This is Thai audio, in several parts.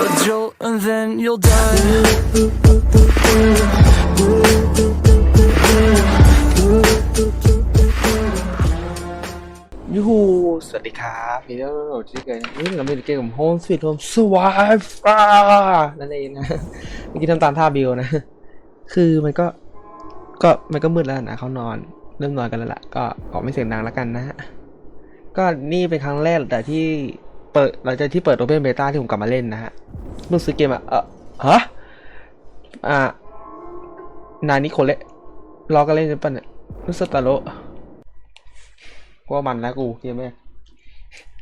a jolt, and then you'll die. ยูฮูสวัสดีครับพี่เจ้าชื่อเกมนี่เราไม่ได้เกมของ Home Sweet Home Survive อ่านั่นเองนะเมื่อกี้ทำตามท่าบิวนะ คือมันก็ ก็มันก็มืดแล้วนะเขานอน เริ่มนอนกันแล้วล่ะ ก็ออกไม่เสียงดังแล้วกันนะฮะก็นี่เป็นครั้งแรกแต่ที่ เปิดหลังจากที่เปิด Open Beta ที่ผมกลับมาเล่นนะฮะเพิ่งซื้อเกมอะเออฮะอ่านานิโคเละรอกันเล่นกันปะเนี่ยรู้สึกตาโลว่ามันแล้วกูเกมแรก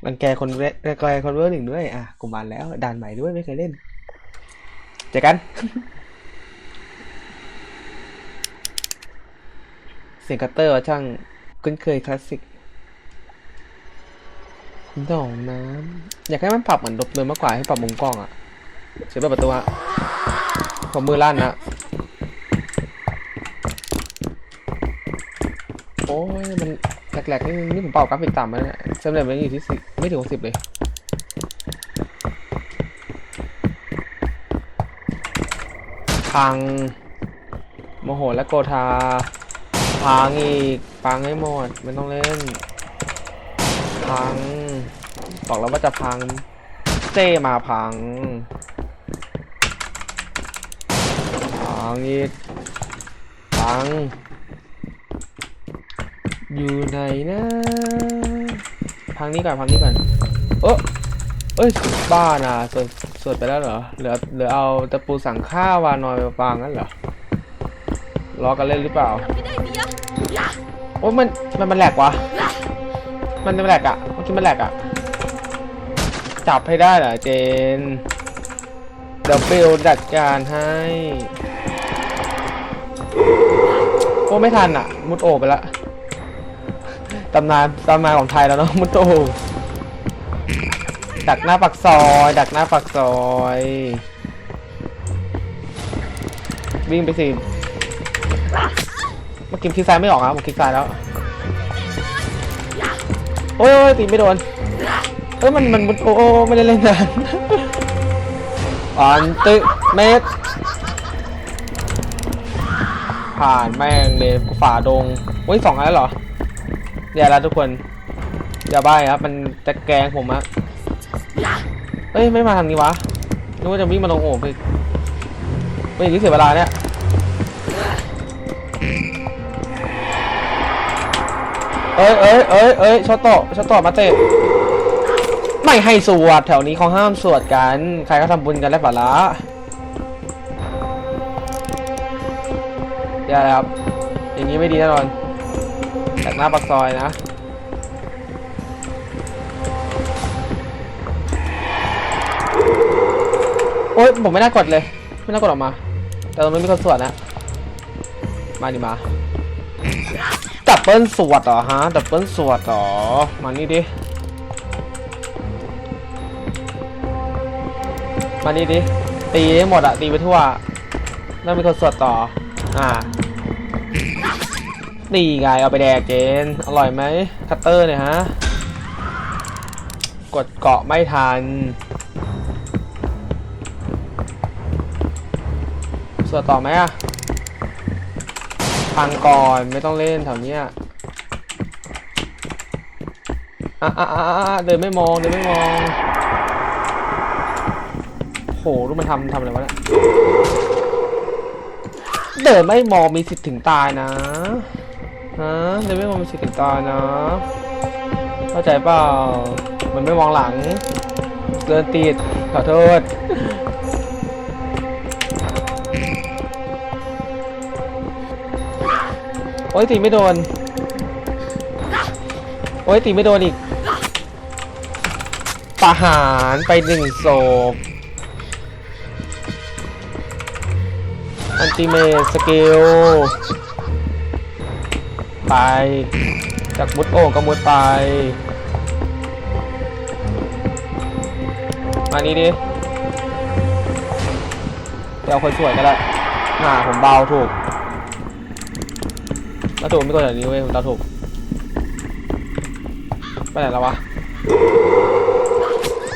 รังแกคนแรกรังแกคนเวอร์หนึ่งด้วย อะกูมันแล้วด่านใหม่ด้วยไม่เคยเล่นเจอกัน เสียงคัตเตอร์ว่าช่างคุ้นเคยคลาสสิก ดองน้ำอยากให้มันปรับเหมือนดบเลยมากกว่าให้ปรับมุมกล้องอะเสียงเปิดประตูอะผมมือลั่นนะโอ้ยมันแหลกๆนี่นี่ผมเป่ากราฟิกต่ำแล้วเนี่ยเซมเลยมันอยู่ที่สิบไม่ถึงสิบเลยพังโมโหและโกธาพังอีกพังให้หมดไม่ต้องเล่นพัง บอกแล้วว่าจะพังเจมาพังพังอีกพัง อยู่ไหนนะพังนี้ก่อนพังนี้ก่อนเออเอ้ยบ้าน่ะสวดสวดไปแล้วเหรอเหลือเหลือเอาตะปูสั่งข้าวานอยไปวางงั้นเหรอรอกันเล่นหรือเปล่าโอ้ยมันมันมันแหลกวะมันมันแหลกอะเมื่อกี้มันแหลกอะ จับให้ได้เหรอเจน เดี๋ยวเบลจัดการให้ โอ้ไม่ทันอะ มุดโอบไปละตำนานตำนานของไทยแล้วเนาะมุดโอบดักหน้าปักซอย ดักหน้าปักซอย วิ่งไปสิเมื่อกี้คลิกซ้ายไม่ออกครับผมคลิกซ้ายแล้ว โอ้ยตีไม่โดน เอ้มันมันโอ้โอไม่ได้เล่นนานอันตึเมตรผ่านแม่งเลยกูฝ่าดงโอ้ยสองอันแล้วเหรอเดี๋ยวล้วทุกคนอย่าบ้าครับ มันจะแกล้งผมอะเอ้ยไม่มาทางนี้วะนึกว่าจะวิ่งมาตรงโอ่งไปไม่อย่างนี้เสียเวลาเนี่ยเอ้ยเอ้ยเอ้ยเอ้ยชอตโตะชอตโตมาเตะ ไม่ให้สวด แถวนี้เขาห้ามสวดกัน ใครก็ทำบุญกันแล้วปะละอย่าครับ อย่างนี้ไม่ดีแน่นอนจากหน้าปากซอยนะโอ๊ยผมไม่น่ากดเลย ไม่น่ากดออกมา แต่ตรงนี้มีคนสวดนะมาดิมาดับเบิลสวดเหรอฮะดับเบิลสวดเหรอมานี่ดิ มานี่ดิตีให้หมดอะตีไปทั่วแล้วมีคนสวดต่อ อ่าตีไงเอาไปแดกเกนอร่อยไหมคัตเตอร์เนี่ยฮะ กดเกาะไม่ทันสวดต่อไหมอะพังก่อนไม่ต้องเล่นแถวเนี้ยอะอะอะอะเดินไม่มองเดินไม่มอง หรู้มันทำทำอะไรวะเนี่ยเดินไม่มองมีสิทธิ์ถึงตายนะฮะเดินไม่มองมีสิทธิ์ถึงตายนะ เข้าใจเปล่ามันไม่มองหลังเดินติดขอโทษโอ้ยตีไม่โดน โอ้ยตีไม่โดนอีกประหารไปหนึ่งศพ อันติเมตสกิลไป จากมุดโอ่งก็มุดไป มานี่ดิเดี๋ยวเอาคนสวยก็ได้อ่าผมเบาถูกแล้วถูกไม่กดแบบนี้เว้ยผมตาถูก ไปไหนแล้ววะ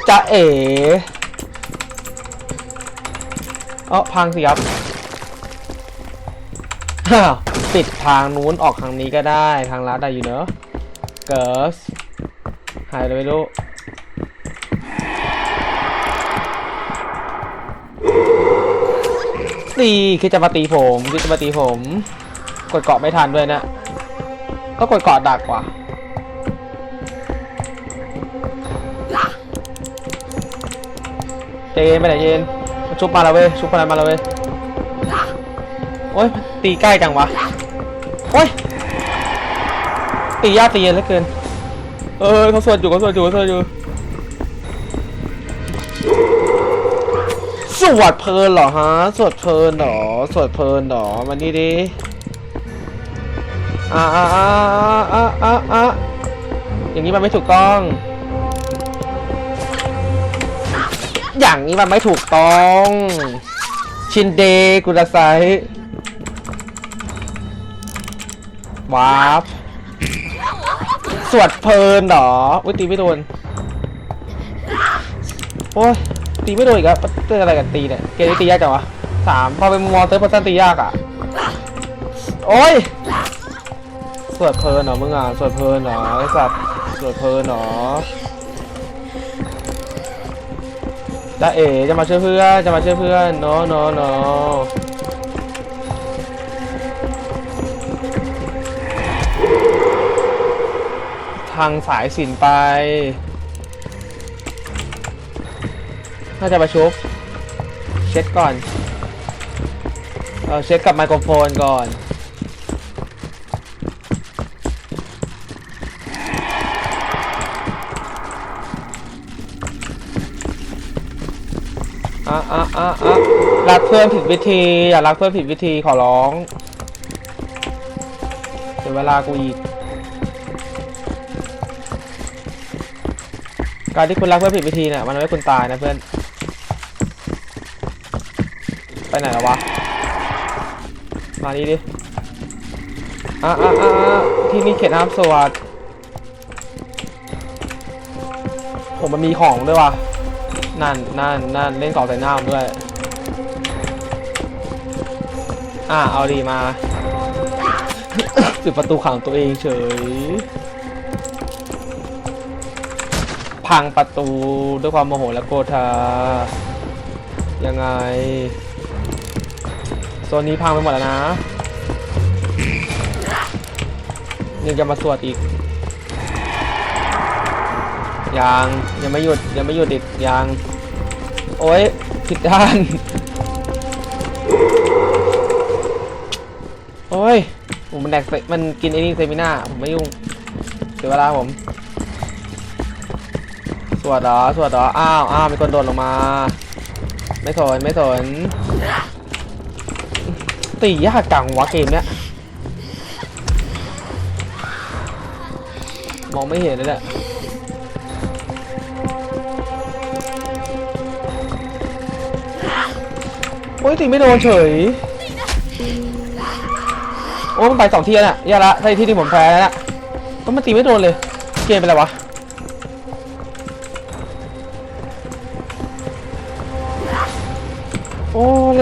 จะเอ๋เออพังสิครับ อ้าวปิดทางนู้นออกทางนี้ก็ได้ทางลัดได้อยู่เนอะเกิร์สหายเลยไม่รู้ตีคิดจะมาตีผมคิดจะมาตีผม กดเกาะไม่ทันด้วยนะต้องกดเกาะดักกว่าเจนไปไหนเจนชุบมาแล้วเว้ยชุบอะไรมาแล้วเว้ยโอ้ย ตีใกล้จังวะโอ้ยตียากตีเย็นเหลือเกิน เออเขาสวดอยู่เขาสวดอยู่เขาสวดอยู่ สวดเพลินเหรอฮะ สวดเพลินเหรอ สวดเพลินเหรอมานี่ดิอ่าอ่าอ่าอ่าอ่าอ่าอย่างนี้มันไม่ถูกต้อง อย่างนี้มันไม่ถูกต้อง ชินเดกุระไซ วาร์ปสวดเพลินเหรออุ้ยตีไม่โดนโอ้ยตีไม่โดนอีกแล้วเตือนอะไรกันตีเนี่ยเกมนี้ตียากจังวะสามพอเป็นมอเตอร์เพอร์ซันตียากอะโอ้ยสวดเพลินเหรอมึงอะสวดเพลินเหรอไอสัตว์สวดเพลินเหรอจะเอ๋จะมาช่วยเพื่อนจะมาช่วยเพื่อนเนาะเนาะเนาะ ทางสายสินไป น่าจะมาชุบ เช็ดก่อนเออเช็ดกับไมโครโฟนก่อนอะอะอะอะรักเพื่อนผิดวิธี อย่ารักเพื่อนผิดวิธีขอร้อง เดี๋ยวเวลากูอีก การที่คุณรักเพื่อนผิดวิธีเนี่ยมันทำให้คุณตายนะเพื่อน ไปไหนแล้ววะ มานี่ดิ อะอะอะที่นี่เขตน้ำสวัสดผมมันมีของด้วยวะนั่นนั่นนั่นเล่นของใส่หน้าผมด้วย อะเอาดีมาปิดประตูขังตัวเองเฉย พังประตูด้วยความโมโหและโกรธายังไงโซนนี้พังไปหมดแล้วนะยังจะมาสวดอีกยังยังไม่หยุดยังไม่หยุดอีกยังโอ้ยผิดด้านโอ้ยผมมันแดกเซมันกินไอ้นี่เซมิน่าผมไม่ยุ่งเสียเวลาผม สวดเหรอสวดเหรออ้าวอ้าวมีคนโดดลงมา ไม่สนไม่สนตียากจังวะเกมเนี้ยมองไม่เห็นเลยแหละโอ้ยตีไม่โดนเฉย โอ้มันไปสองทีแล้วน่ะย่ละใช่ที่ที่ผมแพ้แล้วน่ะต้องมาตีไม่โดนเลย เกมเป็นไรวะ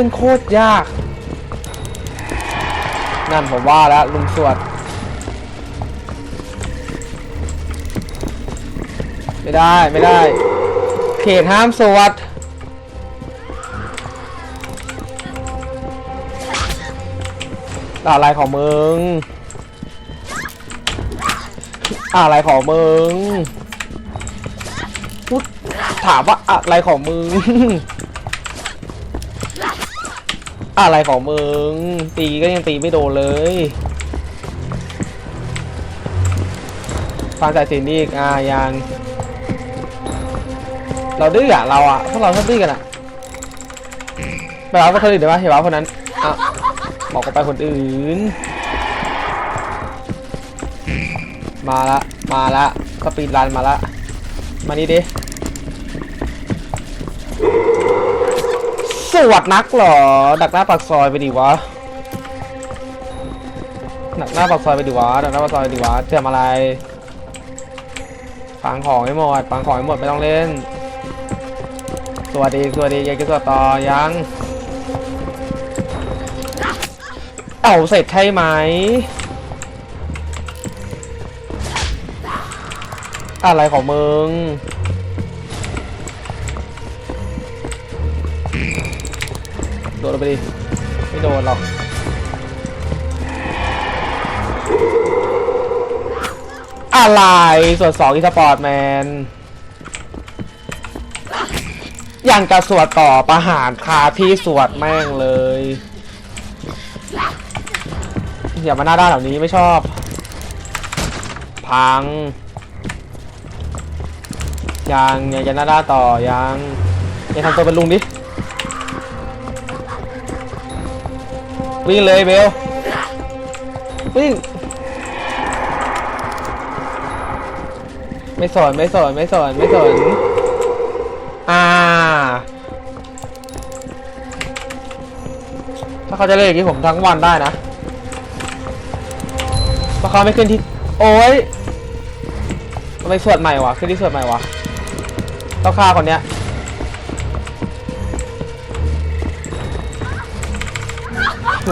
ล่นโคตรยาก นั่นผมว่าแล้วลุงสวด ไม่ได้ไม่ได้ เขตห้ามสวดอะไรของมึง อะไรของมึง ถามว่าอะไรของมึง อะไรของมึง ตีก็ยังตีไม่โดนเลยฟังสายสินอีกอ่ายัง เราดื้ออะเราอะพวกเราชอบดื้อกันอะไปเอาไปคนอื่นเดี๋ยวมเห็นว่าคนนั้นอะบอกกันไปคนอื่น มาละ มาละสปีดรันมาละ มานี่ดิ วดนักเหรอ ดักหน้าปากซอยไปดิวะดักหน้าปากซอยไปดิวะดักหน้าปากซอยไปดิวะเตรียมอะไรฟังของให้หมดฟังของให้หมดไม่ต้องเล่น สวัสดีสวัสดียังจะสวดต่อยังเอาเสร็จใช่ไหมอะไรของมึง ไปดิ ไม่โดนหรอกอะไรส่วนสองอีสปอร์ตแมนยังกระสวดต่อประหารคาที่สวดแม่งเลยอย่ามาหน้าด้านเหล่านี้ไม่ชอบ พัง ยังยังจะหน้าด้านต่อยังยังทำตัวเป็นลุงดิ วิ่งเลยเบลวิ่งไม่สอนไม่สอนไม่สอนไม่สอนอ่า ถ้าเขาจะเล่นอย่างนี้ผมทั้งวันได้นะเพราะเขาไม่ขึ้นที่ โอ้ยทำไมสวดใหม่วะขึ้นที่สวดใหม่วะต้องฆ่าคนเนี้ย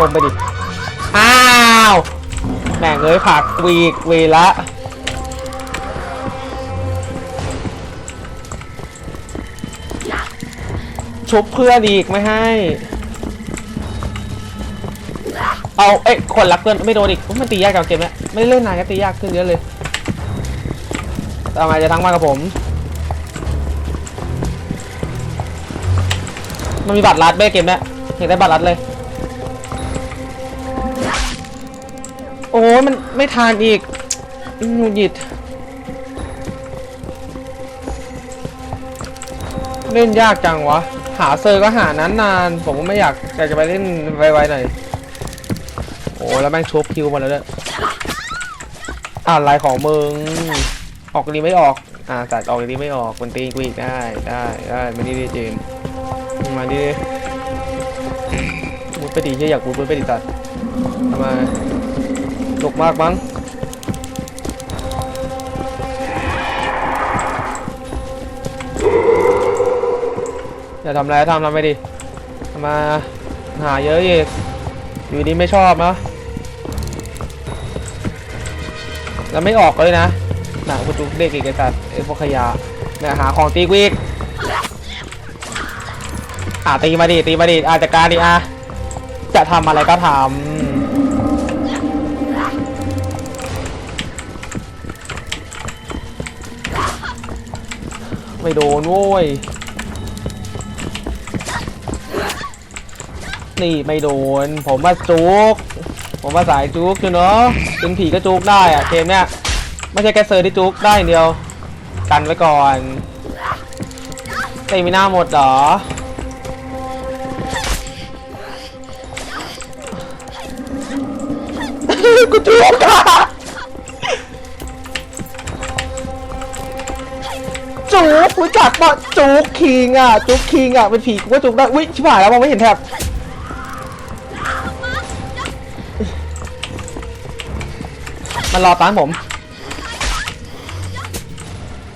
ลงไปดิ อ้าว แม่งเอ้ยผักวีกวีละ ชุบเพื่อนอีกไม่ให้ เอาเอ้ยคนรักเพื่อนไม่โดนอีกอุ๊ยมันตียากกับเกมเนี้ยไม่ได้เล่นนานก็ตียากขึ้นเยอะเลยทำไมจะทั้งมากับผม มันมีบัตรลัดเบ้เกมเนี้ยเห็นได้บัตรลัดเลย โอ้มันไม่ทานอีกหงุดหงิด เล่นยากจังวะ หาเซอร์ก็หานานนานผมก็ไม่อยากอยากจะไปเล่นไวๆหน่อย โอ้แล้วแม่งชบคิวมาแล้วด้วยอะไรของมึง ออกดีไม่ออก อ่าจัดออกดีไม่ออกมันตีกูอีกได้ได้ได้มานี่ดิเจนมาดิมุดไปดีเชี่ยอยากมุดไปดีจัดทำไม ตกมากมั้งอย่าทำอะไรทำทำไปดิมาหาเยอะอีกอยู่ดีไม่ชอบนะแล้วไม่ออกเลยนะหนังกูจุกเด็กอีกไอ้สัตว์ไอ้พวกขยะเนี่ยหาของตีกูอีกอะตีมาดิตีมาดิอาจัดการดิอะจะทำอะไรก็ทำ ไม่โดนโว้ย นี่ไม่โดน ผมว่าจุก ผมว่าสายจุกอยู่เนาะเป็นผีก็จุกได้อะเกมเนี้ย ไม่ใช่แค่เซอร์ที่จุกได้เดียว กันไว้ก่อนเตมีหน้าหมดเหรอกูจุกอะ จุกรู้จักปะจุกคิงอะจุกคิงอะเป็นผีกูก็จุกได้อุ้ยชิบหายแล้วมองไม่เห็นแถบมันรอตามผม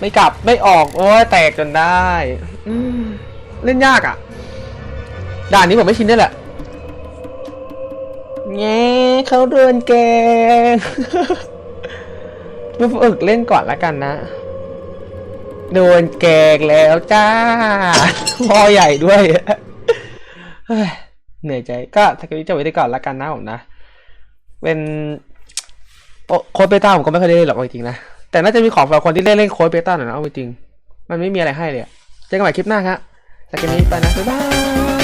ไม่กลับไม่ออก โอ้ยแตกจนได้เล่นยากอะ ด่านนี้ผมไม่ชินด้วยแหละแง่เขาโดนแกงมาฝึกเล่นก่อนละกันนะ โดนแกงแล้วจ้าพอใหญ่ด้วยเหนื่อยใจก็ถ้าเกิดจะไว้ได้ก่อนละกันนะผมนะ เป็นโค้ดเบต้าผมก็ไม่เคยได้เล่นหรอกจริงๆนะ แต่น่าจะมีของสำหรับคนที่เล่นเล่นโค้ดเบต้าหน่อยนะเอาจริง มันไม่มีอะไรให้เลยเจอกันใหม่คลิปหน้าครับจากนี้ไปนะ บ๊ายบาย